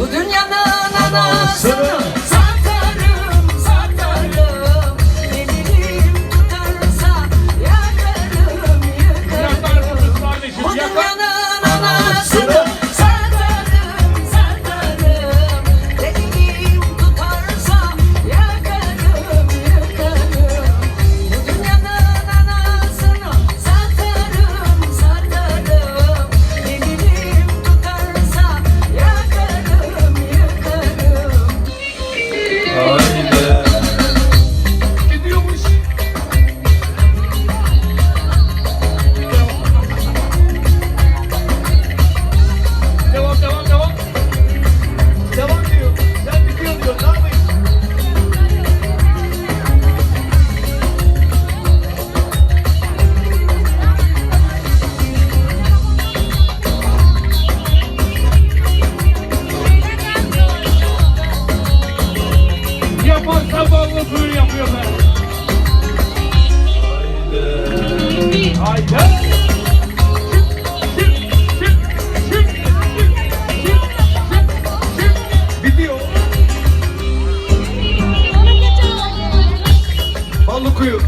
Bu dünyanın anasını ballı suyu yapıyor be. Haydi. Bitiyor. Ballı kuyu.